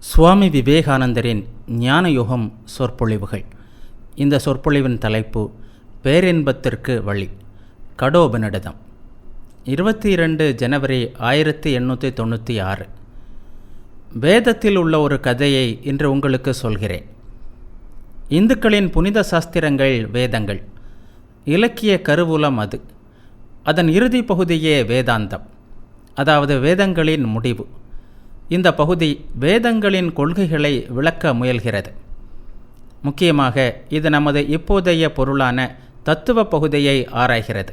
சுவாமி விவேகானந்தரின் ஞானயுகம் சொற்பொழிவுகள். இந்த சொற்பொழிவின் தலைப்பு பேரின்பத்திற்கு வழி கடோபனிடதம் இருபத்தி இரண்டு ஜனவரி ஆயிரத்தி எண்ணூற்றி தொண்ணூற்றி ஆறு. வேதத்தில் உள்ள ஒரு கதையை இன்று உங்களுக்கு சொல்கிறேன். இந்துக்களின் புனித சாஸ்திரங்கள் வேதங்கள். இலக்கிய கருவூலம் அது. அதன் இறுதி பகுதியே வேதாந்தம். அதாவது வேதங்களின் முடிவு. இந்த பகுதி வேதங்களின் கொள்கைகளை விளக்க முயல்கிறது. முக்கியமாக இது நமது இப்போதைய பொருளான தத்துவ பகுதியை ஆராய்கிறது.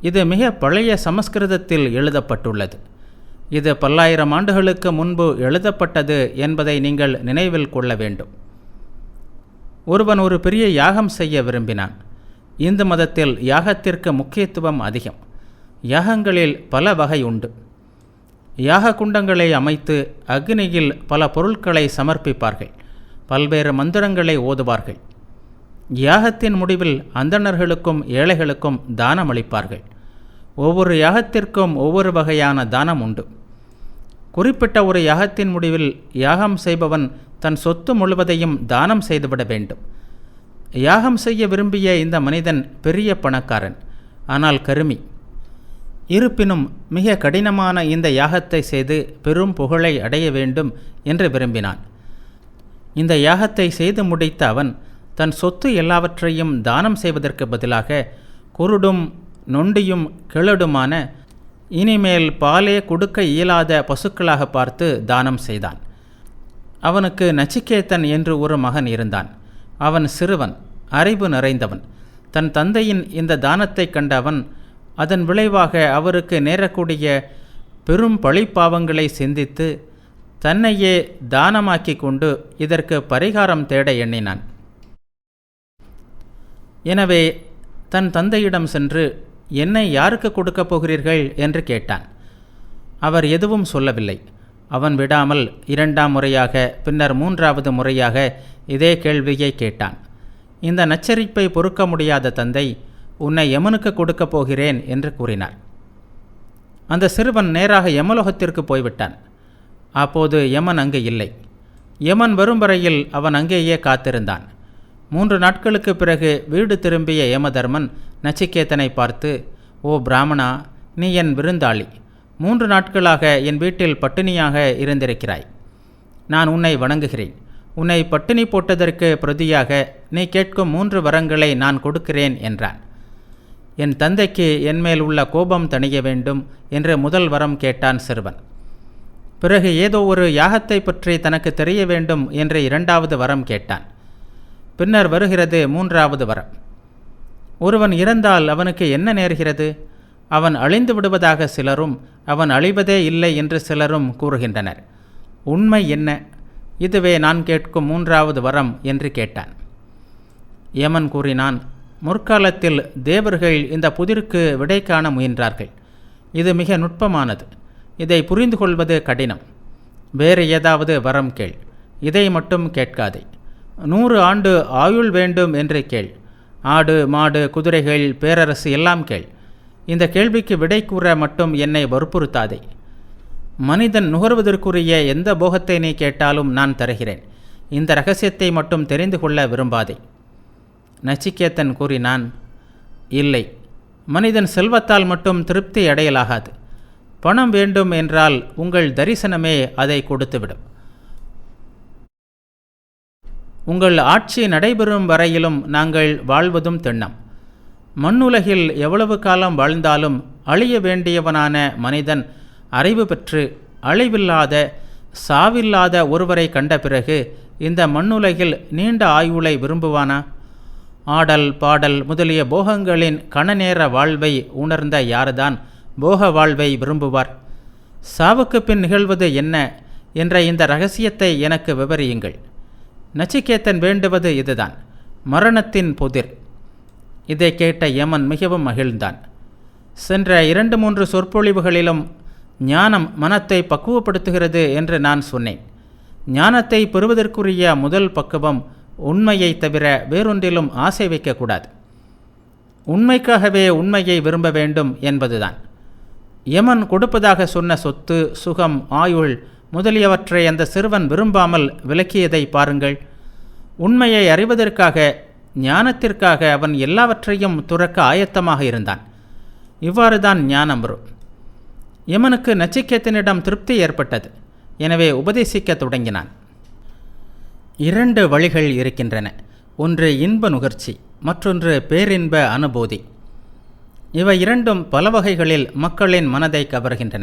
இது மிக பழைய சமஸ்கிருதத்தில் எழுதப்பட்டுள்ளது. இது பல்லாயிரம் ஆண்டுகளுக்கு முன்பு எழுதப்பட்டது என்பதை நீங்கள் நினைவில் கொள்ள வேண்டும். ஒருவன் ஒரு பெரிய யாகம் செய்ய விரும்பினான். இந்து மதத்தில் யாகத்திற்கு முக்கியத்துவம் அதிகம். யாகங்களில் பல வகை உண்டு. யாக குண்டங்களை அமைத்து அக்னியில் பல பொருட்களை சமர்ப்பிப்பார்கள். பல்வேறு மந்திரங்களை ஓதுவார்கள். யாகத்தின் முடிவில் அந்தணர்களுக்கும் ஏழைகளுக்கும் தானம் அளிப்பார்கள். ஒவ்வொரு யாகத்திற்கும் ஒவ்வொரு வகையான தானம் உண்டு. குறிப்பிட்ட ஒரு யாகத்தின் முடிவில் யாகம் செய்பவன் தன் சொத்து முழுவதையும் தானம் செய்துவிட வேண்டும். யாகம் செய்ய விரும்பிய இந்த மனிதன் பெரிய பணக்காரன் ஆனால் கருமி. இருப்பினும் மிக கடினமான இந்த யாகத்தை செய்து பெரும் புகழை அடைய வேண்டும் என்று விரும்பினான். இந்த யாகத்தை செய்து முடித்த அவன் தன் சொத்து எல்லாவற்றையும் தானம் செய்வதற்கு பதிலாக குருடும் நொண்டியும் கிழடுமான இனிமேல் பாலே கொடுக்க இயலாத பசுக்களாக பார்த்து தானம் செய்தான். அவனுக்கு நச்சிகேத்தன் என்று ஒரு மகன் இருந்தான். அவன் சிறுவன் அறிவு நிறைந்தவன். தன் தந்தையின் இந்த தானத்தை கண்ட அவன் அதன் விளைவாக அவருக்கு நேரக்கூடிய பெரும் பழிப்பாவங்களை சிந்தித்து தன்னையே தானமாக்கி கொண்டு இதற்கு பரிகாரம் தேட எண்ணினான். எனவே தன் தந்தையிடம் சென்று என்னை யாருக்கு கொடுக்கப் போகிறீர்கள்? என்று கேட்டான். அவர் எதுவும் சொல்லவில்லை. அவன் விடாமல் இரண்டாம் முறையாக பின்னர் மூன்றாவது முறையாக இதே கேள்வியை கேட்டான். இந்த நச்சரிப்பை பொறுக்க முடியாத தந்தை உன்னை யமனுக்கு கொடுக்கப் போகிறேன் என்று கூறினார் அந்த சிறுவன் நேராக யமலோகத்திற்கு போய்விட்டான். அப்போது யமன் அங்கு இல்லை. யமன் வரும் வரையில் அவன் அங்கேயே காத்திருந்தான். மூன்று நாட்களுக்கு பிறகு வீடு திரும்பிய யமதர்மன் நச்சிகேதனை பார்த்து ஓ பிராமணா நீ என் விருந்தாளி. மூன்று நாட்களாக என் வீட்டில் பட்டினியாக இருந்திருக்கிறாய். நான் உன்னை வணங்குகிறேன். உன்னை பட்டினி போட்டதற்கு பிரதியாக நீ கேட்கும் மூன்று வரங்களை நான் கொடுக்கிறேன் என்றான். என் தந்தைக்கு என்மேல் உள்ள கோபம் தணிய வேண்டும் என்று முதல் வரம் கேட்டான் சிறுவன். பிறகு ஏதோ ஒரு யாகத்தை பற்றி தனக்கு தெரிய வேண்டும் என்று இரண்டாவது வரம் கேட்டான். பின்னர் வருகிறது மூன்றாவது வரம். ஒருவன் இறந்தால் அவனுக்கு என்ன நேர்கிறது? அவன் அழிந்து விடுவதாக சிலரும் அவன் அழிவதே இல்லை என்று சிலரும் கூறுகின்றனர். உண்மை என்ன? இதுவே நான் கேட்கும் மூன்றாவது வரம் என்று கேட்டான். யமன் கூறினான் முற்காலத்தில் தேவர்கள் இந்த புதிருக்கு விடை காண முயன்றார்கள். இது மிக நுட்பமானது. இதை புரிந்து கொள்வது கடினம். வேறு ஏதாவது வரம் கேள். இதை மட்டும் கேட்காதே. நூறு ஆண்டு ஆயுள் வேண்டும் என்று கேள். ஆடு மாடு குதிரைகள் பேரரசு எல்லாம் கேள். இந்த கேள்விக்கு விடை கூற மட்டும் என்னை வற்புறுத்தாதே. மனிதன் நுகர்வதற்குரிய எந்த போகத்தை நீ கேட்டாலும் நான் தருகிறேன். இந்த ரகசியத்தை மட்டும் தெரிந்து கொள்ள விரும்பாதே. நச்சிகேத்தன் கூறினான் இல்லை மனிதன் செல்வத்தால் மட்டும் திருப்தி அடையலாகாது. பணம் வேண்டும் என்றால் உங்கள் தரிசனமே அதை கொடுத்துவிடும். உங்கள் ஆட்சி நடைபெறும் வரையிலும் நாங்கள் வாழ்வதும் திண்ணம் மண்ணுலகில் எவ்வளவு காலம் வாழ்ந்தாலும் அழிய வேண்டியவனான மனிதன் அறிவு பெற்று அழிவில்லாத சாவில்லாத ஒருவரை கண்ட பிறகு இந்த மண்ணுலகில் நீண்ட ஆயுளை விரும்புவானா? ஆடல் பாடல் முதலிய போகங்களின் கணநேர வாழ்வை உணர்ந்த யார்தான் போக வாழ்வை விரும்புவார்? சாவுக்கு பின் நிகழ்வது என்ன என்ற இந்த ரகசியத்தை எனக்கு விவரியுங்கள். நச்சிகேத்தன் வேண்டுவது இதுதான் மரணத்தின் புதிர். இதை கேட்ட யமன் மிகவும் மகிழ்ந்தான். சென்ற இரண்டு மூன்று சொற்பொழிவுகளிலும் ஞானம் மனத்தை பக்குவப்படுத்துகிறது என்று நான் சொன்னேன். ஞானத்தை பெறுவதற்குரிய முதல் பக்குவம் உண்மையை தவிர வேறொன்றிலும் ஆசை வைக்கக்கூடாது. உண்மைக்காகவே உண்மையை விரும்ப வேண்டும் என்பதுதான். யமன் கொடுப்பதாக சொன்ன சொத்து சுகம் ஆயுள் முதலியவற்றை அந்த சிறுவன் விரும்பாமல் விளக்கியதை பாருங்கள். உண்மையை அறிவதற்காக ஞானத்திற்காக அவன் எல்லாவற்றையும் துறக்க ஆயத்தமாக இருந்தான். இவ்வாறு தான் ஞானம் வரும். யமனுக்கு நச்சிக்கேத்தனிடம் திருப்தி ஏற்பட்டது. எனவே உபதேசிக்க தொடங்கினான். இரண்டு வழிகள் இருக்கின்றன. ஒன்று இன்ப நுகர்ச்சி மற்றொன்று பேரின்ப அனுபூதி. இவை இரண்டும் பல வகைகளில் மக்களின் மனதை கவர்கின்றன.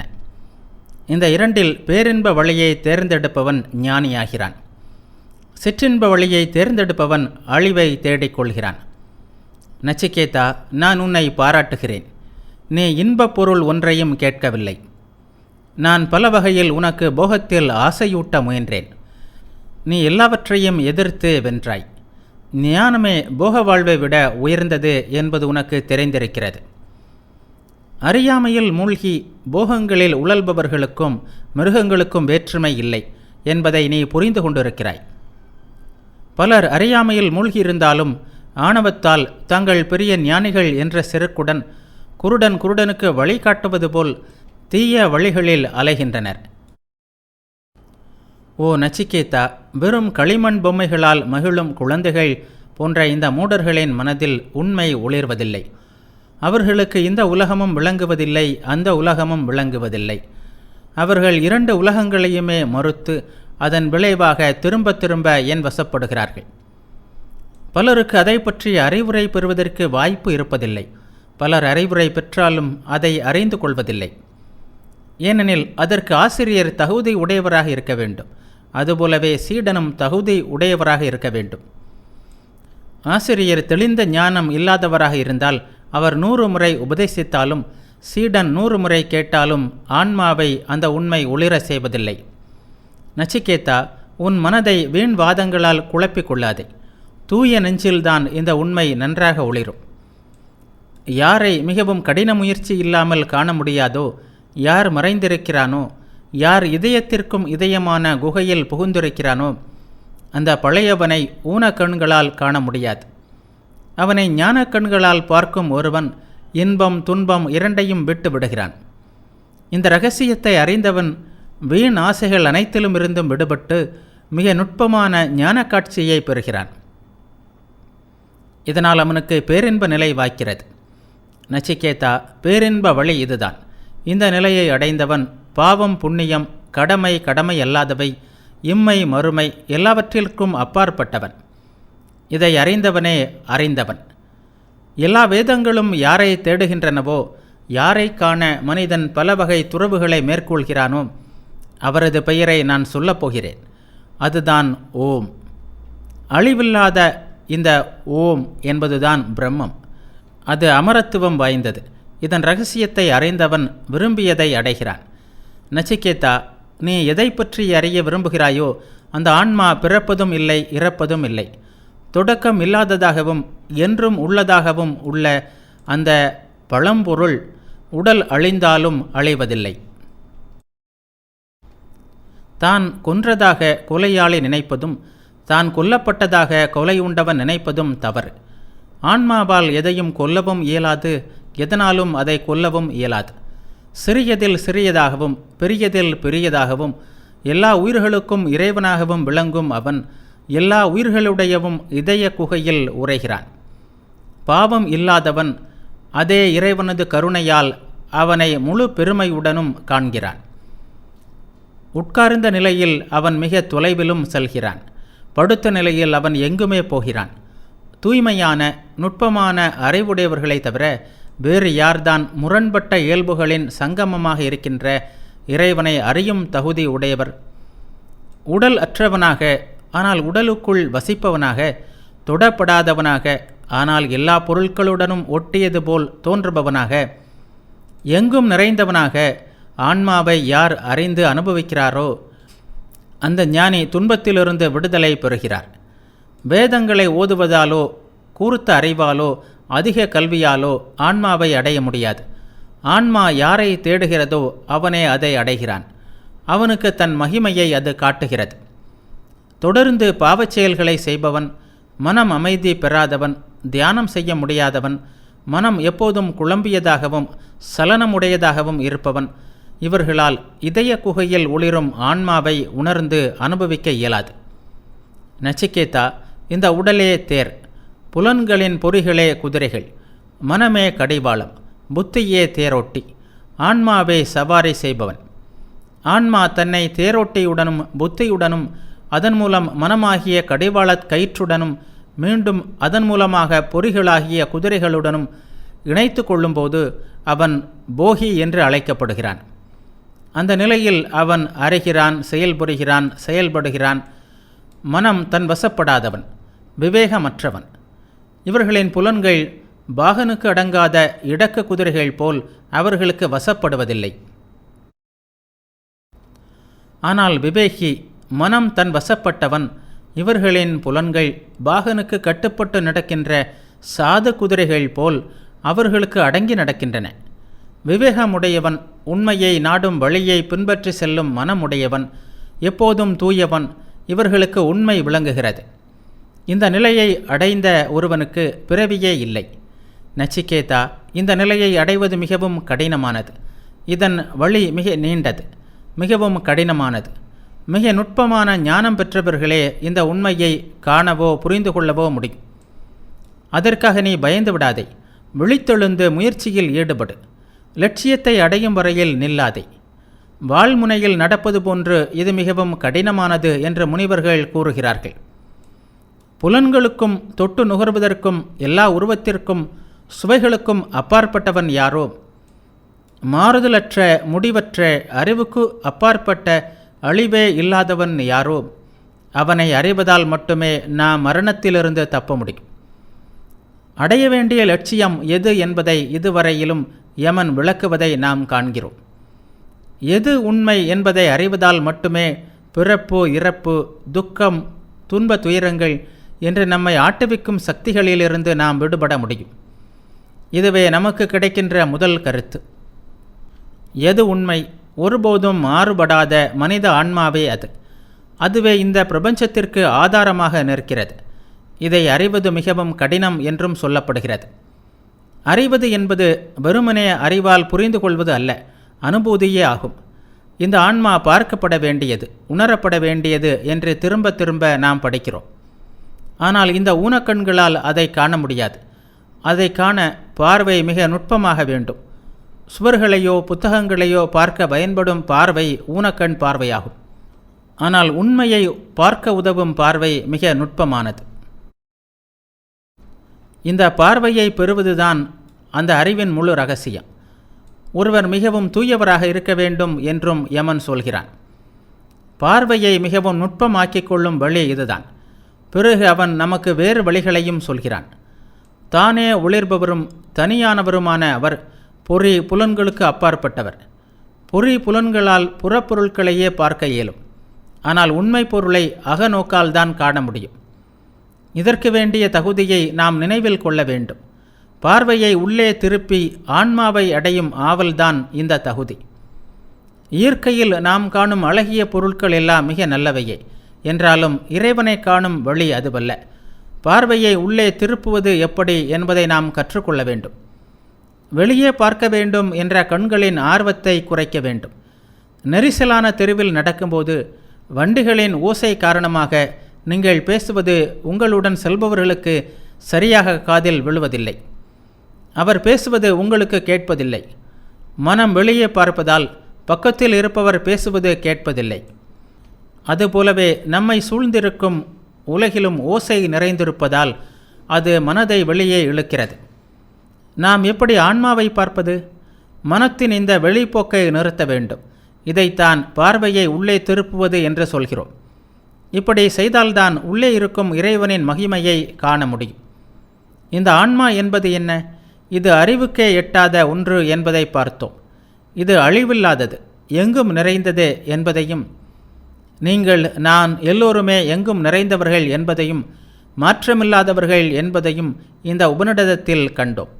இந்த இரண்டில் பேரின்ப வழியை தேர்ந்தெடுப்பவன் ஞானியாகிறான். சிற்றின்ப வழியை தேர்ந்தெடுப்பவன் அழிவை தேடிக்கொள்கிறான். நச்சிகேதா நான் உன்னை பாராட்டுகிறேன். நீ இன்பப் பொருள் ஒன்றையும் கேட்கவில்லை. நான் பல வகையில் உனக்கு போகத்தில் ஆசையூட்ட முயன்றேன். நீ எல்லாவற்றையும் எதிர்த்து வென்றாய். ஞானமே போக வாழ்வை விட உயர்ந்தது என்பது உனக்கு தெரிந்திருக்கிறது. அறியாமையில் மூழ்கி போகங்களில் உழல்பவர்களுக்கும் மிருகங்களுக்கும் வேற்றுமை இல்லை என்பதை நீ புரிந்து கொண்டிருக்கிறாய். பலர் அறியாமையில் மூழ்கியிருந்தாலும் ஆணவத்தால் தங்கள் பெரிய ஞானிகள் என்ற செருக்குடன் குருடன் குருடனுக்கு வழிகாட்டுவது போல் தீய வழிகளில் அலைகின்றனர். ஓ நச்சிகேதா வெறும் களிமண் பொம்மைகளால் மகிழும் குழந்தைகள் போன்ற இந்த மூடர்களின் மனதில் உண்மை ஒளிர்வதில்லை. அவர்களுக்கு இந்த உலகமும் விளங்குவதில்லை அந்த உலகமும் விளங்குவதில்லை. அவர்கள் இரண்டு உலகங்களையுமே மறுத்து அதன் விளைவாக திரும்ப திரும்ப என் வசப்படுகிறார்கள்? பலருக்கு அதை பற்றி அறிவுரை பெறுவதற்கு வாய்ப்பு இருப்பதில்லை. பலர் அறிவுரை பெற்றாலும் அதை அறிந்து கொள்வதில்லை. ஏனெனில் அதற்கு ஆசிரியர் தகுதி உடையவராக இருக்க வேண்டும். அதுபோலவே சீடனும் தகுதி உடையவராக இருக்க வேண்டும். ஆசிரியர் தெளிந்த ஞானம் இல்லாதவராக இருந்தால் அவர் நூறு முறை உபதேசித்தாலும் சீடன் நூறு முறை கேட்டாலும் ஆன்மாவை அந்த உண்மை ஒளிர செய்வதில்லை. நச்சிகேதா உன் மனதை வீண் வாதங்களால் குழப்பிக் கொள்ளாதே. தூய நெஞ்சில்தான் இந்த உண்மை நன்றாக ஒளிரும். யாரை மிகவும் கடின முயற்சி இல்லாமல் காண முடியாதோ யார் மறைந்திருக்கிறானோ யார் இதயத்திற்கும் இதயமான குகையில் புகுந்திருக்கிறானோ அந்த பழையவனை ஊன கண்களால் காண முடியாது. அவனை ஞான கண்களால் பார்க்கும் ஒருவன் இன்பம் துன்பம் இரண்டையும் விட்டு விடுகிறான். இந்த ரகசியத்தை அறிந்தவன் வீண் ஆசைகள் அனைத்திலும் இருந்தும் விடுபட்டு மிக நுட்பமான ஞான காட்சியை பெறுகிறான். இதனால் அவனுக்கு பேரின்ப நிலை வாய்க்கிறது. நச்சிகேதா பேரின்ப வழி இதுதான். இந்த நிலையை அடைந்தவன் பாவம் புண்ணியம் கடமை கடமை அல்லாதவை இம்மை மறுமை எல்லாவற்றிற்கும் அப்பாற்பட்டவன். இதை அறிந்தவனே அறிந்தவன். எல்லா வேதங்களும் யாரை தேடுகின்றனவோ யாரை காண மனிதன் பல வகை துறவுகளை மேற்கொள்கிறானோ அவரது பெயரை நான் சொல்லப் போகிறேன். அதுதான் ஓம். அழிவில்லாத இந்த ஓம் என்பதுதான் பிரம்மம். அது அமரத்துவம் வாய்ந்தது. இதன் ரகசியத்தை அறிந்தவன் விரும்பியதை அடைகிறான். நச்சிகேதா நீ எதை பற்றி அறிய விரும்புகிறாயோ அந்த ஆன்மா பிறப்பதும் இல்லை இறப்பதும் இல்லை. தொடக்கம் இல்லாததாகவும் என்றும் உள்ளதாகவும் உள்ள அந்த பழம்பொருள் உடல் அழிந்தாலும் அழிவதில்லை. தான் கொன்றதாக கொலையாளி நினைப்பதும் தான் கொல்லப்பட்டதாக கொலை உண்டவன் நினைப்பதும் தவறு. ஆன்மாவால் எதையும் கொல்லவும் இயலாது எதனாலும் அதை கொல்லவும் இயலாது. சிறியதில் சிறியதாகவும் பெரியதில் பெரியதாகவும் எல்லா உயிர்களுக்கும் இறைவனாகவும் விளங்கும் அவன் எல்லா உயிர்களுடையவும் இதய குகையில் உரைகிறான் பாவம் இல்லாதவன் அதே இறைவனது கருணையால் அவனை முழு பெருமையுடனும் காண்கிறான். உட்கார்ந்த நிலையில் அவன் மிக தொலைவிலும் செல்கிறான். படுத்த நிலையில் அவன் எங்குமே போகிறான். தூய்மையான நுட்பமான அறிவுடையவர்களை தவிர வேறு யார்தான் முரண்பட்ட இயல்புகளின் சங்கமமாக இருக்கின்ற இறைவனை அறியும் தகுதி உடையவர். உடல் அற்றவனாக ஆனால் உடலுக்குள் வசிப்பவனாக தொடப்படாதவனாக ஆனால் எல்லா பொருட்களுடனும் ஒட்டியது போல் தோன்றுபவனாக எங்கும் நிறைந்தவனாக ஆன்மாவை யார் அறிந்து அனுபவிக்கிறாரோ அந்த ஞானி துன்பத்திலிருந்து விடுதலை பெறுகிறார். வேதங்களை ஓதுவதாலோ கூர்த்த அறிவாலோ அதிக கல்வியாலோ ஆன்மாவை அடைய முடியாது. ஆன்மா யாரை தேடுகிறதோ அவனே அதை அடைகிறான். அவனுக்கு தன் மகிமையை அது காட்டுகிறது. தொடர்ந்து பாவச் செயல்களை செய்பவன் மனம் அமைதி பெறாதவன் தியானம் செய்ய முடியாதவன் மனம் எப்போதும் குழம்பியதாகவும் சலனமுடையதாகவும் இருப்பவன். இவர்களால் இதய குகையில் ஒளிரும் ஆன்மாவை உணர்ந்து அனுபவிக்க இயலாது. நச்சிகேதா இந்த உடலே தேர். புலன்களின் பொறிகளே குதிரைகள். மனமே கடிவாளம். புத்தியே தேரோட்டி. ஆன்மாவே சவாரி செய்பவன். ஆன்மா தன்னை தேரோட்டியுடனும் புத்தியுடனும் அதன் மூலம் மனமாகிய கடிவாளத் கயிற்றுடனும் மீண்டும் அதன் மூலமாக பொறிகளாகிய குதிரைகளுடனும் இணைத்து கொள்ளும்போது அவன் போகி என்று அழைக்கப்படுகிறான். அந்த நிலையில் அவன் அறைகிறான் செயல்புரிகிறான் செயல்படுகிறான். மனம் தன் வசப்படாதவன். விவேகமற்றவன். இவர்களின் புலன்கள் பாகனுக்கு அடங்காத இடக்க குதிரைகள் போல் அவர்களுக்கு வசப்படுவதில்லை. ஆனால் விவேகி மனம் தன் வசப்பட்டவன் இவர்களின் புலன்கள் பாகனுக்கு கட்டுப்பட்டு நடக்கின்ற சாது குதிரைகள் போல் அவர்களுக்கு அடங்கி நடக்கின்றன. விவேகமுடையவன் உண்மையை நாடும் வழியை பின்பற்றி செல்லும் மனமுடையவன் எப்போதும் தூயவன் இவர்களுக்கு உண்மை விளங்குகிறது. இந்த நிலையை அடைந்த ஒருவனுக்கு பிறவியே இல்லை. நச்சிகேதா இந்த நிலையை அடைவது மிகவும் கடினமானது. இதன் வழி மிக நீண்டது மிகவும் கடினமானது. மிக நுட்பமான ஞானம் பெற்றவர்களே இந்த உண்மையை காணவோ புரிந்து கொள்ளவோ முடியும். அதற்காக நீ பயந்து விடாதே. விழித்தெழுந்து முயற்சியில் ஈடுபடு. லட்சியத்தை அடையும் வரையில் நில்லாதே. வாழ்முனையில் நடப்பது போன்று இது மிகவும் கடினமானது என்று முனிவர்கள் கூறுகிறார்கள். புலன்களுக்கும் தொட்டு நுகர்வதற்கும் எல்லா உருவத்திற்கும் சுவைகளுக்கும் அப்பாற்பட்டவன் யாரோ? மாறுதலற்ற முடிவற்ற அறிவுக்கு அப்பாற்பட்ட அழிவே இல்லாதவன் யாரோ? அவனை அறிவதால் மட்டுமே நாம் மரணத்திலிருந்து தப்ப முடியும். அடைய வேண்டிய லட்சியம் எது என்பதை இதுவரையிலும் யமன் விளக்குவதை நாம் காண்கிறோம். எது உண்மை என்பதை அறிவதால் மட்டுமே பிறப்பு இறப்பு துக்கம் துன்ப துயரங்கள் என்று நம்மை ஆட்டுவிக்கும் சக்திகளிலிருந்து நாம் விடுபட முடியும். இதுவே நமக்கு கிடைக்கின்ற முதல் கருத்து. எது உண்மை? ஒருபோதும் மாறுபடாத மனித ஆன்மாவே அது. அதுவே இந்த பிரபஞ்சத்திற்கு ஆதாரமாக நிற்கிறது. இதை அறிவது மிகவும் கடினம் என்றும் சொல்லப்படுகிறது. அறிவது என்பது வெறுமனே அறிவால் புரிந்து கொள்வது அல்ல அனுபூதியே ஆகும். இந்த ஆன்மா பார்க்கப்பட வேண்டியது உணரப்பட வேண்டியது என்று திரும்ப திரும்ப நாம் படிக்கிறோம். ஆனால் இந்த ஊனக்கண்களால் அதை காண முடியாது. அதை காண பார்வை மிக நுட்பமாக வேண்டும். சுவர்களையோ புத்தகங்களையோ பார்க்க பயன்படும் பார்வை ஊனக்கண் பார்வையாகும். ஆனால் உண்மையை பார்க்க உதவும் பார்வை மிக நுட்பமானது. இந்த பார்வையை பெறுவதுதான் அந்த அறிவின் முழு ரகசியம். ஒருவர் மிகவும் தூயவராக இருக்க வேண்டும் என்றும் யமன் சொல்கிறான். பார்வையை மிகவும் நுட்பமாக்கிக் கொள்ளும் வழி இதுதான். பிறகு அவன் நமக்கு வேறு வழிகளையும் சொல்கிறான். தானே ஒளிர்பவரும் தனியானவருமான அவர் பொறி புலன்களுக்கு அப்பாற்பட்டவர். பொறி புலன்களால் புறப்பொருட்களையே பார்க்க இயலும். ஆனால் உண்மை பொருளை அகநோக்கால்தான் காண முடியும். இதற்கு வேண்டிய தகுதியை நாம் நினைவில் கொள்ள வேண்டும். பார்வையை உள்ளே திருப்பி ஆன்மாவை அடையும் ஆவல்தான் இந்த தகுதி. இயற்கையில் நாம் காணும் அழகிய பொருட்கள் எல்லாம் மிக நல்லவையே. என்றாலும் இறைவனை காணும் வழி அதுவல்ல. பார்வையை உள்ளே திருப்புவது எப்படி என்பதை நாம் கற்றுக்கொள்ள வேண்டும். வெளியே பார்க்க வேண்டும் என்ற கண்களின் ஆர்வத்தை குறைக்க வேண்டும். நெரிசலான தெருவில் நடக்கும்போது வண்டிகளின் ஓசை காரணமாக நீங்கள் பேசுவது உங்களுடன் செல்பவர்களுக்கு சரியாக காதில் விழுவதில்லை. அவர் பேசுவது உங்களுக்கு கேட்பதில்லை. மனம் வெளியே பார்ப்பதால் பக்கத்தில் இருப்பவர் பேசுவது கேட்பதில்லை. அதுபோலவே நம்மை சூழ்ந்திருக்கும் உலகிலும் ஓசை நிறைந்திருப்பதால் அது மனதை வெளியே இழுக்கிறது. நாம் எப்படி ஆன்மாவை பார்ப்பது? மனத்தின் இந்த வெளிப்போக்கை நிறுத்த வேண்டும். இதைத்தான் பார்வையை உள்ளே திருப்புவது என்று சொல்கிறோம். இப்படி செய்தால்தான் உள்ளே இருக்கும் இறைவனின் மகிமையை காண முடியும். இந்த ஆன்மா என்பது என்ன? இது அறிவுக்கே எட்டாத ஒன்று என்பதை பார்த்தோம். இது அழிவில்லாதது எங்கும் நிறைந்தது என்பதையும் நீங்கள் நான் எல்லோருமே எங்கும் நிறைந்தவர்கள் என்பதையும் மாற்றமில்லாதவர்கள் என்பதையும் இந்த உபநிடதத்தில் கண்டோம்.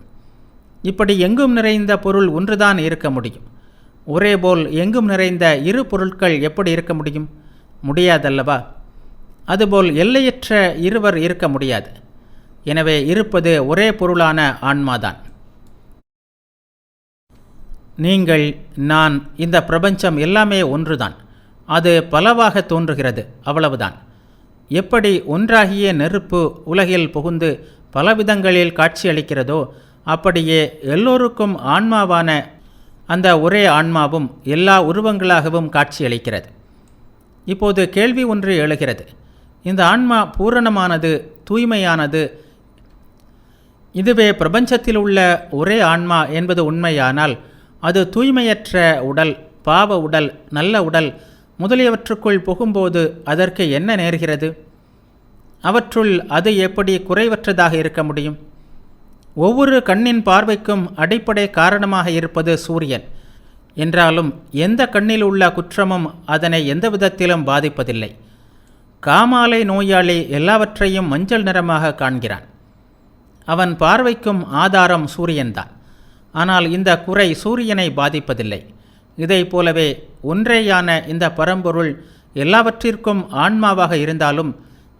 இப்படி எங்கும் நிறைந்த பொருள் ஒன்றுதான் இருக்க முடியும். ஒரே போல் எங்கும் நிறைந்த இரு பொருட்கள் எப்படி இருக்க முடியும்? முடியாதல்லவா? அதுபோல் எல்லையற்ற இருவர் இருக்க முடியாது. எனவே இருப்பது ஒரே பொருளான ஆன்மாதான். நீங்கள் நான் இந்த பிரபஞ்சம் எல்லாமே ஒன்றுதான். அது பலவாக தோன்றுகிறது. அவ்வளவுதான். எப்படி ஒன்றாகிய நெருப்பு உலகில் புகுந்து பலவிதங்களில் காட்சியளிக்கிறதோ அப்படியே எல்லோருக்கும் ஆன்மாவான அந்த ஒரே ஆன்மாவும் எல்லா உருவங்களாகவும் காட்சியளிக்கிறது. இப்போது கேள்வி ஒன்று எழுகிறது. இந்த ஆன்மா பூரணமானது தூய்மையானது இதுவே பிரபஞ்சத்தில் உள்ள ஒரே ஆன்மா என்பது உண்மையானால் அது தூய்மையற்ற உடல் பாவ உடல் நல்ல உடல் முதலியவற்றுக்குள் புகும்போது அதற்கு என்ன நேர்கிறது? அவற்றுள் அது எப்படி குறைவற்றதாக இருக்க முடியும்? ஒவ்வொரு கண்ணின் பார்வைக்கும் அடிப்படை காரணமாக இருப்பது சூரியன். என்றாலும் எந்த கண்ணில் உள்ள குற்றமும் அதனை எந்த விதத்திலும் பாதிப்பதில்லை. காமாலை நோயாளி எல்லாவற்றையும் மஞ்சள் நிறமாக காண்கிறான். அவன் பார்வைக்கும் ஆதாரம் சூரியன்தான். ஆனால் இந்த குறை சூரியனை பாதிப்பதில்லை. இதை போலவே ஒன்றேயான இந்த பரம்பொருள் எல்லாவற்றிற்கும் ஆன்மாவாக இருந்தாலும்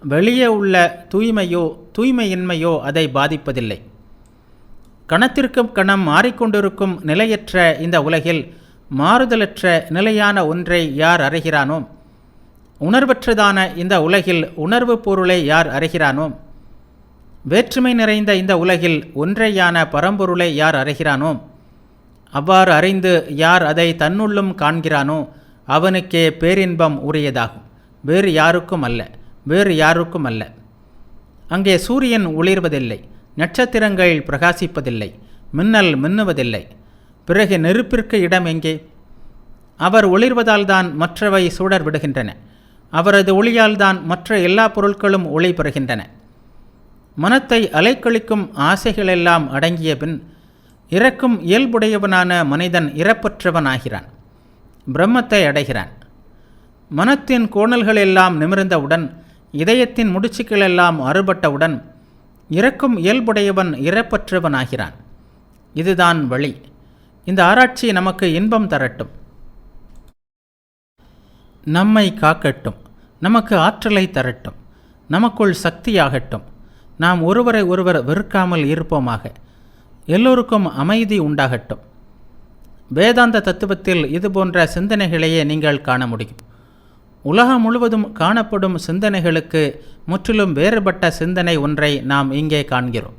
வெளியே உள்ள தூய்மையோ தூய்மையின்மையோ அதை பாதிப்பதில்லை. கணத்திற்கும் கணம் மாறிக்கொண்டிருக்கும் நிலையற்ற இந்த உலகில் மாறுதலற்ற நிலையான ஒன்றை யார் அறிகிறானோ? உணர்வற்றதான இந்த உலகில் உணர்வு பொருளை யார் அறிகிறானோ? வேற்றுமை நிறைந்த இந்த உலகில் ஒன்றையான பரம்பொருளை யார் அறிகிறானோ? அவ்வாறு அறிந்து யார் அதை தன்னுள்ளும் காண்கிறானோ அவனுக்கே பேரின்பம் உரியதாகும். வேறு யாருக்கும் அல்ல வேறு யாருக்கும் அல்ல. அங்கே சூரியன் ஒளிர்வதில்லை நட்சத்திரங்கள் பிரகாசிப்பதில்லை மின்னல் மின்னுவதில்லை. பிறகு நெருப்பிற்கு இடம் எங்கே? அவர் ஒளிர்வதால் தான் மற்றவை சுடர் விடுகின்றன. அவரது ஒளியால் தான் மற்ற எல்லா பொருட்களும் ஒளி பெறுகின்றன. மனத்தை அலைக்கழிக்கும் ஆசைகளெல்லாம் அடங்கிய பின் இறக்கும் இயல்புடையவனான மனிதன் இறப்பற்றவனாகிறான். பிரம்மத்தை அடைகிறான். மனத்தின் கோணல்கள் எல்லாம் நிமிர்ந்தவுடன் இதயத்தின் முடிச்சுக்கள் எல்லாம் அறுபட்டவுடன் இறக்கும் இயல்புடையவன் இறப்பற்றவனாகிறான். இதுதான் வழி. இந்த ஆராய்ச்சி நமக்கு இன்பம் தரட்டும். நம்மை காக்கட்டும். நமக்கு ஆற்றலை தரட்டும். நமக்குள் சக்தியாகட்டும். நாம் ஒருவரை ஒருவர் வெறுக்காமல் இருப்போமாக. எல்லோருக்கும் அமைதி உண்டாகட்டும். வேதாந்த தத்துவத்தில் இது போன்ற சிந்தனைகளையே நீங்கள் காண முடியும். உலகம் முழுவதும் காணப்படும் சிந்தனைகளுக்கு முற்றிலும் வேறுபட்ட சிந்தனை ஒன்றை நாம் இங்கே காண்கிறோம்.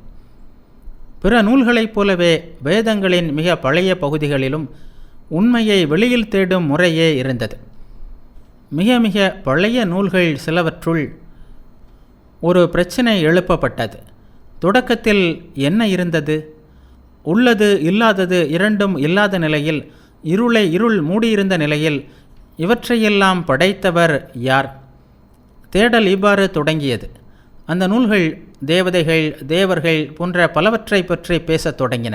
பிற நூல்களைப் போலவே வேதங்களின் மிக பழைய பகுதிகளிலும் உண்மையை வெளியில் தேடும் முறையே இருந்தது. மிக மிக பழைய நூல்கள் சிலவற்றுள் ஒரு பிரச்சனை எழுப்பப்பட்டது. தொடக்கத்தில் என்ன இருந்தது? உள்ளது இல்லாதது இரண்டும் இல்லாத நிலையில் இருளை இருள் மூடியிருந்த நிலையில் இவற்றையெல்லாம் படைத்தவர் யார்? தேடல் இவ்வாறு தொடங்கியது. அந்த நூல்கள் தேவதைகள் தேவர்கள் போன்ற பலவற்றை பற்றி பேசத் தொடங்கின.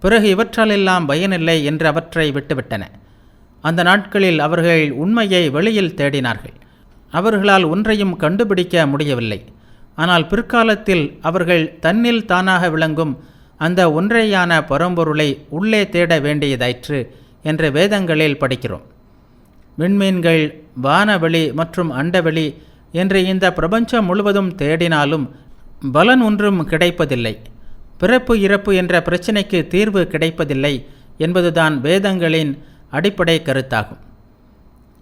பிறகு இவற்றாலெல்லாம் பயனில்லை என்று அவற்றை விட்டுவிட்டன. அந்த நாட்களில் அவர்கள் உண்மையை வெளியில் தேடினார்கள். அவர்களால் ஒன்றையும் கண்டுபிடிக்க முடியவில்லை. ஆனால் பிற்காலத்தில் அவர்கள் தன்னில் தானாக விளங்கும் அந்த ஒன்றையான பரம்பொருளை உள்ளே தேட வேண்டியதாயிற்று என்று வேதங்களில் படிக்கிறோம். விண்மீன்கள் வானவெளி மற்றும் அண்டவெளி என்று இந்த பிரபஞ்சம் முழுவதும் தேடினாலும் பலன் ஒன்றும் கிடைப்பதில்லை. பிறப்பு இறப்பு என்ற பிரச்சினைக்கு தீர்வு கிடைப்பதில்லை என்பதுதான் வேதங்களின் அடிப்படை கருத்தாகும்.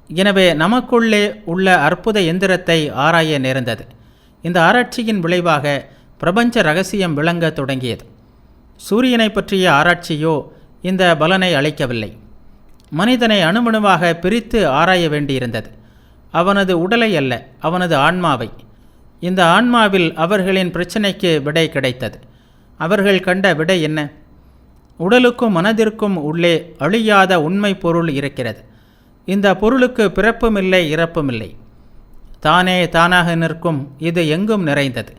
எனவே நமக்குள்ளே உள்ள அற்புத எந்திரத்தை ஆராய நேர்ந்தது. இந்த ஆராய்ச்சியின் விளைவாக பிரபஞ்ச ரகசியம் விளங்க தொடங்கியது. சூரியனை பற்றிய ஆராய்ச்சியோ இந்த பலனை அளிக்கவில்லை. மனிதனை அணுமணுவாக பிரித்து ஆராய வேண்டியிருந்தது. அவனது உடலை அல்ல அவனது ஆன்மாவை. இந்த ஆன்மாவில் அவர்களின் பிரச்சனைக்கு விடை கிடைத்தது. அவர்கள் கண்ட விடை என்ன? உடலுக்கும் மனதிற்கும் உள்ளே அழியாத உண்மை பொருள் இருக்கிறது. இந்த பொருளுக்கு பிறப்பும் இல்லை இறப்பும் இல்லை தானே தானாக நிற்கும் இது எங்கும் நிறைந்தது.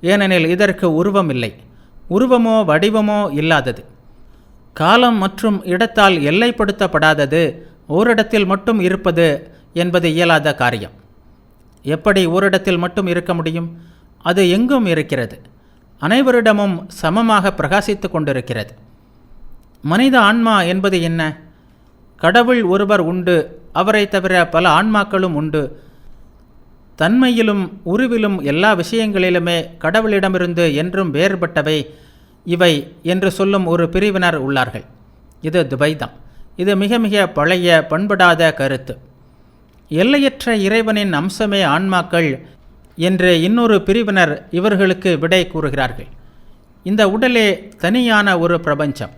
ஏனெனில் இதற்கு உருவம் இல்லை உருவமோ வடிவமோ இல்லாதது. காலம் மற்றும் இடத்தால் எல்லைப்படுத்தப்படாதது ஓரிடத்தில் மட்டும் இருப்பது என்பது இயலாத காரியம். எப்படி ஓரிடத்தில் மட்டும் இருக்க முடியும்? அது எங்கும் இருக்கிறது. அனைவரிடமும் சமமாக பிரகாசித்து கொண்டிருக்கிறது. மனித ஆன்மா என்பது என்ன? கடவுள் ஒருவர் உண்டு அவரை தவிர பல ஆன்மாக்களும் உண்டு. தன்மையிலும் உருவிலும் எல்லா விஷயங்களிலுமே கடவுளிடமிருந்து என்றும் வேறுபட்டவை இவை என்று சொல்லும் ஒரு பிரிவினர் உள்ளார்கள். இது துபைதான் இது மிக மிக பழைய பண்படாத கருத்து. எல்லையற்ற இறைவனின் அம்சமே ஆன்மாக்கள் என்று இன்னொரு பிரிவினர் இவர்களுக்கு விடை கூறுகிறார்கள். இந்த உடலே தனியான ஒரு பிரபஞ்சம்.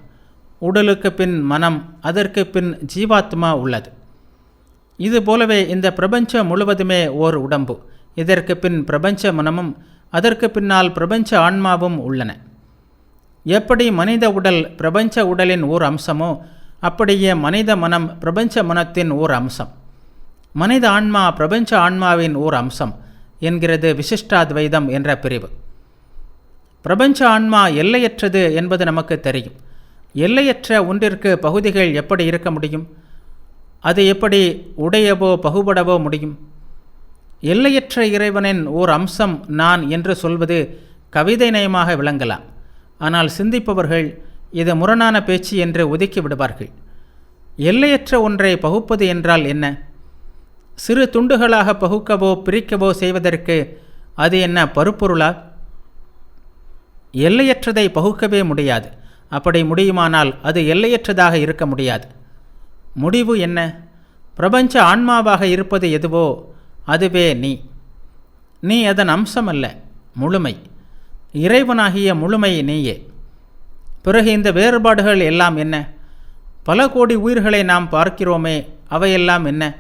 உடலுக்கு பின் மனம் அதற்கு பின் ஜீவாத்மா உள்ளது. இது போலவே இந்த பிரபஞ்சம் முழுவதுமே ஓர் உடம்பு. இதற்கு பின் பிரபஞ்ச மனமும் அதற்கு பின்னால் பிரபஞ்ச ஆன்மாவும் உள்ளன. எப்படி மனித உடல் பிரபஞ்ச உடலின் ஓர் அம்சமோ அப்படியே மனித மனம் பிரபஞ்ச மனத்தின் ஓர் அம்சம். மனித ஆன்மா பிரபஞ்ச ஆன்மாவின் ஓர் அம்சம் என்கிறது விசிஷ்டாத்வைதம் என்ற பிரிவு. பிரபஞ்ச ஆன்மா எல்லையற்றது என்பது நமக்கு தெரியும். எல்லையற்ற ஒன்றிற்கு பகுதிகள் எப்படி இருக்க முடியும்? அது எப்படி உடையவோ பகுபடவோ முடியும்? எல்லையற்ற இறைவனின் ஓர் அம்சம் நான் என்று சொல்வது கவிதை நயமாக விளங்கலாம். ஆனால் சிந்திப்பவர்கள் இது முரணான பேச்சு என்று ஒதுக்கி விடுவார்கள். எல்லையற்ற ஒன்றை பகுப்பது என்றால் என்ன? சிறு துண்டுகளாக பகுக்கவோ பிரிக்கவோ செய்வதற்கு அது என்ன பருப்பொருளா? எல்லையற்றதை பகுக்கவே முடியாது. அப்படி முடியுமானால் அது எல்லையற்றதாக இருக்க முடியாது. முடிவு என்ன? பிரபஞ்ச ஆன்மாவாக இருப்பது எதுவோ அதுவே நீ. நீ அதன் அம்சம் அல்ல முழுமை. இறைவனாகிய முழுமை நீயே. பிறகு இந்த வேறுபாடுகள் எல்லாம் என்ன? பல கோடி உயிர்களை நாம் பார்க்கிறோமே அவையெல்லாம் என்ன?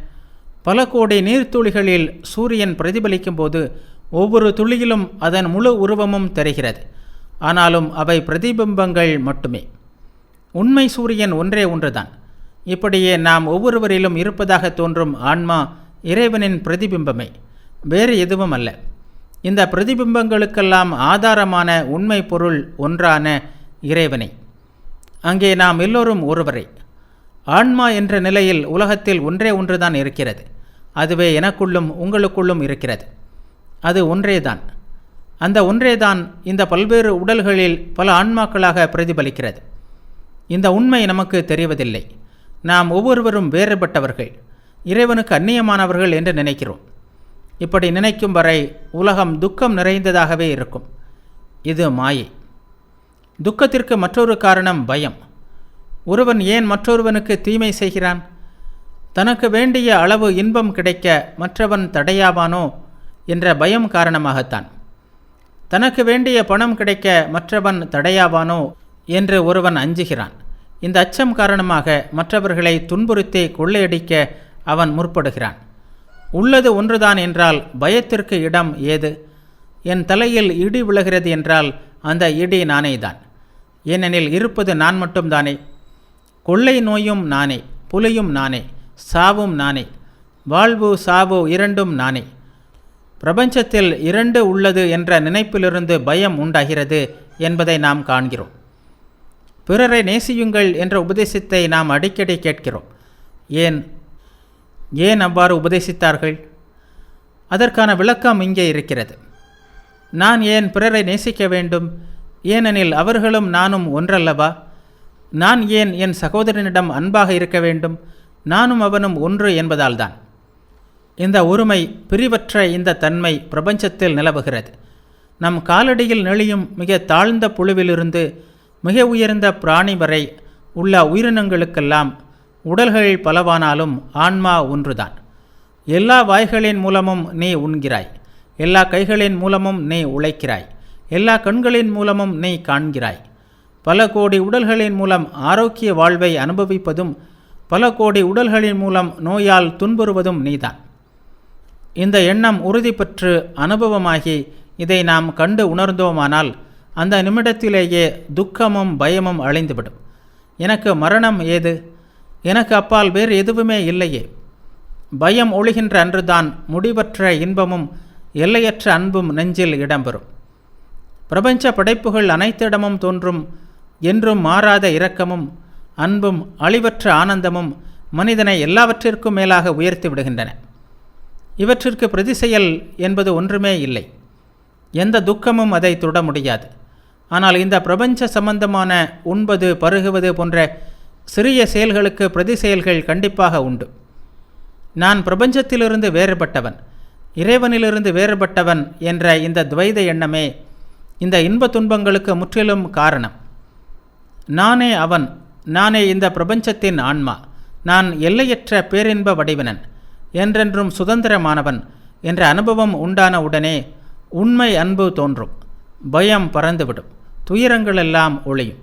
பல கோடி நீர்த்துளிகளில் சூரியன் பிரதிபலிக்கும் போது ஒவ்வொரு துளியிலும் அதன் முழு உருவமும் தெரிகிறது. ஆனாலும் அவை பிரதிபிம்பங்கள் மட்டுமே. உண்மை சூரியன் ஒன்றே ஒன்றுதான். இப்படியே நாம் ஒவ்வொருவரிலும் இருப்பதாக தோன்றும் ஆன்மா இறைவனின் பிரதிபிம்பமே. வேறு எதுவும் அல்ல. இந்த பிரதிபிம்பங்களுக்கெல்லாம் ஆதாரமான உண்மை பொருள் ஒன்றான இறைவனை. அங்கே நாம் எல்லோரும் ஒருவரே. ஆன்மா என்ற நிலையில் உலகத்தில் ஒன்றே ஒன்றுதான் இருக்கிறது. அதுவே எனக்குள்ளும் உங்களுக்குள்ளும் இருக்கிறது. அது ஒன்றேதான். அந்த ஒன்றேதான் இந்த பல்வேறு உடல்களில் பல ஆன்மாக்களாக பிரதிபலிக்கிறது. இந்த உண்மை நமக்கு தெரிவதில்லை. நாம் ஒவ்வொருவரும் வேறுபட்டவர்கள் இறைவனுக்கு அந்நியமானவர்கள் என்று நினைக்கிறோம். இப்படி நினைக்கும் வரை உலகம் துக்கம் நிறைந்ததாகவே இருக்கும். இது மாயை. துக்கத்திற்கு மற்றொரு காரணம் பயம். ஒருவன் ஏன் மற்றொருவனுக்கு தீமை செய்கிறான்? தனக்கு வேண்டிய அளவு இன்பம் கிடைக்க மற்றவன் தடையாவானோ என்ற பயம் காரணமாகத்தான். தனக்கு வேண்டிய பணம் கிடைக்க மற்றவன் தடையாவானோ என்று ஒருவன் அஞ்சுகிறான். இந்த அச்சம் காரணமாக மற்றவர்களை துன்புறுத்தி கொள்ளையடிக்க அவன் முற்படுகிறான். உள்ளது ஒன்றுதான் என்றால் பயத்திற்கு இடம் ஏது? என் தலையில் இடி விழுகிறது என்றால் அந்த இடி நானேதான். ஏனெனில் இருப்பது நான் மட்டும்தானே. கொள்ளை நோயும் நானே புலியும் நானே சாவும் நானே வாழ்வு சாவு இரண்டும் நானே. பிரபஞ்சத்தில் இரண்டு உள்ளது என்ற நினைப்பிலிருந்து பயம் உண்டாகிறது என்பதை நாம் காண்கிறோம். பிறரை நேசியுங்கள் என்ற உபதேசத்தை நாம் அடிக்கடி கேட்கிறோம். ஏன்? ஏன் அவ்வாறு உபதேசித்தார்கள்? அதற்கான விளக்கம் இங்கே இருக்கிறது. நான் ஏன் பிறரை நேசிக்க வேண்டும்? ஏனெனில் அவர்களும் நானும் ஒன்றல்லவா? நான் ஏன் என் சகோதரனிடம் அன்பாக இருக்க வேண்டும்? நானும் அவனும் ஒன்று என்பதால்தான். இந்த ஒருமை பிரிவற்ற இந்த தன்மை பிரபஞ்சத்தில் நிலவுகிறது. நம் காலடியில் நெளியும் மிக தாழ்ந்த புழுவிலிருந்து மிக உயர்ந்த பிராணி வரை உள்ள உயிரினங்களுக்கெல்லாம் உடல்கள் பலவானாலும் ஆன்மா ஒன்றுதான். எல்லா வாய்களின் மூலமும் நீ உண்கிறாய். எல்லா கைகளின் மூலமும் நீ உழைக்கிறாய். எல்லா கண்களின் மூலமும் நீ காண்கிறாய். பல கோடி உடல்களின் மூலம் ஆரோக்கிய வாழ்வை அனுபவிப்பதும் பல கோடி உடல்களின் மூலம் நோயால் துன்புறுவதும் நீதான். இந்த எண்ணம் உறுதி பெற்று அனுபவமாகி இதை நாம் கண்டு உணர்ந்தோமானால் அந்த நிமிடத்திலேயே துக்கமும் பயமும் அழிந்துவிடும். எனக்கு மரணம் ஏது? எனக்கு அப்பால் வேறு எதுவுமே இல்லையே. பயம் ஒழுகின்ற அன்றுதான் முடிவற்ற இன்பமும் எல்லையற்ற அன்பும் நெஞ்சில் இடம்பெறும். பிரபஞ்ச படைப்புகள் அனைத்திடமும் தோன்றும் என்றும் மாறாத இரக்கமும் அன்பும் அழிவற்ற ஆனந்தமும் மனிதனை எல்லாவற்றிற்கும் மேலாக உயர்த்தி விடுகின்றன. இவற்றிற்கு பிரதிசெயல் என்பது ஒன்றுமே இல்லை. எந்த துக்கமும் அதை தொட முடியாது. ஆனால் இந்த பிரபஞ்ச சம்பந்தமான உண்பது பருகுவது போன்ற சிறிய செயல்களுக்கு பிரதி செயல்கள் கண்டிப்பாக உண்டு. நான் பிரபஞ்சத்திலிருந்து வேறுபட்டவன் இறைவனிலிருந்து வேறுபட்டவன் என்ற இந்த துவைத எண்ணமே இந்த இன்ப துன்பங்களுக்கு முற்றிலும் காரணம். நானே அவன் நானே இந்த பிரபஞ்சத்தின் ஆன்மா நான் எல்லையற்ற பேரின்ப வடிவினன் என்றென்றும் சுதந்திரமானவன் என்ற அனுபவம் உண்டான உடனே உண்மை அன்பு தோன்றும். பயம் பறந்துவிடும். துயரங்களெல்லாம் ஒளியும்